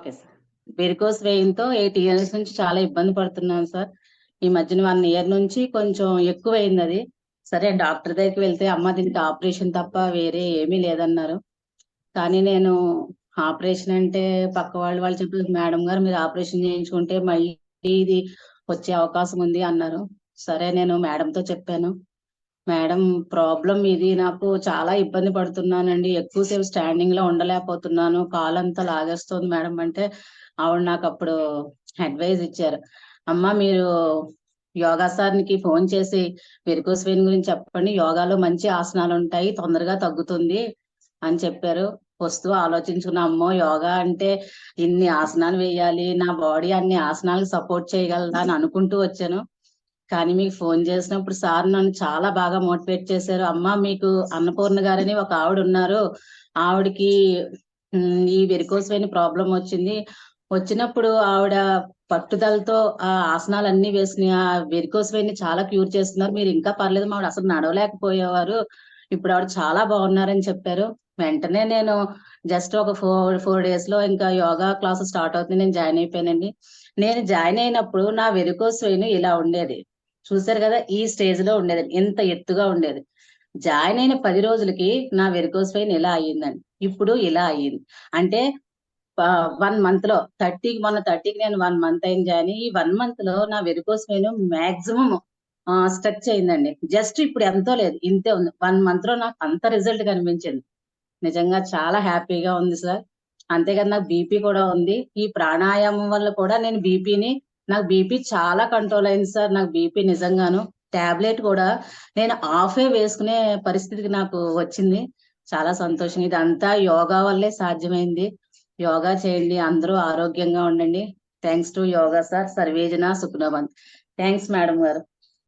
Okay sir varicose వెయిన్తో eight years నుంచి చాలా ఇబ్బంది పడుతున్నాను సార్ ఈ మధ్యన వన్ ఇయర్ నుంచి కొంచెం ఎక్కువైంది అది సరే డాక్టర్ దగ్గరికి వెళ్తే అమ్మ దీనికి ఆపరేషన్ తప్ప వేరే ఏమీ లేదన్నారు. కానీ నేను ఆపరేషన్ అంటే పక్క వాళ్ళు వాళ్ళు చెప్పారు మేడం గారు మీరు ఆపరేషన్ చేయించుకుంటే మళ్ళీ ఇది వచ్చే అవకాశం ఉంది అన్నారు. సరే నేను మేడంతో చెప్పాను. మేడం ప్రాబ్లం ఇది. నాకు చాలా ఇబ్బంది పడుతున్నానండి. ఎక్కువసేపు స్టాండింగ్లో ఉండలేకపోతున్నాను. కాలంతా లాగేస్తుంది మేడం అంటే ఆవిడ నాకు అప్పుడు అడ్వైజ్ ఇచ్చారు. అమ్మ మీరు యోగా సార్కి ఫోన్ చేసి వెరికోస్ గురించి చెప్పండి. యోగాలో మంచి ఆసనాలు ఉంటాయి. తొందరగా తగ్గుతుంది అని చెప్పారు. వస్తూ ఆలోచించుకున్న అమ్మో యోగా అంటే ఇన్ని ఆసనాలు వేయాలి నా బాడీ అన్ని ఆసనాలకు సపోర్ట్ చేయగలదా అని అనుకుంటూ వచ్చాను. కానీ మీకు ఫోన్ చేసినప్పుడు సార్ నన్ను చాలా బాగా మోటివేట్ చేశారు. అమ్మ మీకు అన్నపూర్ణ గారని ఒక ఆవిడ ఉన్నారు. ఆవిడకి ఈ వెరికోస్ వెయిన్ ప్రాబ్లం వచ్చింది. వచ్చినప్పుడు ఆవిడ పట్టుదలతో ఆ ఆసనాలు అన్ని వేసుకుని ఆ వెరికోస్ వెయిన్ చాలా క్యూర్ చేస్తున్నారు. మీరు ఇంకా పర్లేదు మా ఆవిడ అసలు నడవలేకపోయేవారు. ఇప్పుడు ఆవిడ చాలా బాగున్నారని చెప్పారు. వెంటనే నేను జస్ట్ ఒక ఫోర్ ఫోర్ డేస్లో ఇంకా యోగా క్లాస్ స్టార్ట్ అవుతుంది. నేను జాయిన్ అయిపోయానండి. నేను జాయిన్ అయినప్పుడు నా వెరికోస్ వెయిన్ ఇలా ఉండేది. చూసారు కదా ఈ స్టేజ్లో ఉండేది. ఇంత ఎత్తుగా ఉండేది. జాయిన్ అయిన పది రోజులకి నా వెరికోస్ పెయిన్ ఇలా అయ్యిందండి? ఇప్పుడు ఇలా అయ్యింది. అంటే వన్ మంత్లో థర్టీకి మొన్న థర్టీకి నేను వన్ మంత్ అయింది జాయిన్ ఈ వన్ మంత్లో నా వెరికోస్ పెయిన్ మాక్సిమం స్ట్రెచ్ అయిందండి జస్ట్ ఇప్పుడు ఎంతో లేదు ఇంతే ఉంది. వన్ మంత్లో నాకు అంత రిజల్ట్ కనిపించింది. నిజంగా చాలా హ్యాపీగా ఉంది సార్. అంతేకాదు నాకు బీపీ కూడా ఉంది. ఈ ప్రాణాయామం వల్ల కూడా నేను బీపీని నాకు బీపీ చాలా కంట్రోల్ అయింది సార్. నాకు బీపీ నిజంగాను టాబ్లెట్ కూడా నేను ఆఫే వేసుకునే పరిస్థితికి నాకు వచ్చింది. చాలా సంతోషం. ఇదంతా యోగా వల్లే సాధ్యమైంది. యోగా చేయండి. అందరూ ఆరోగ్యంగా ఉండండి. Thanks to yoga sir. సర్వేజన సుఖ్నవంత్. థ్యాంక్స్ మేడం గారు.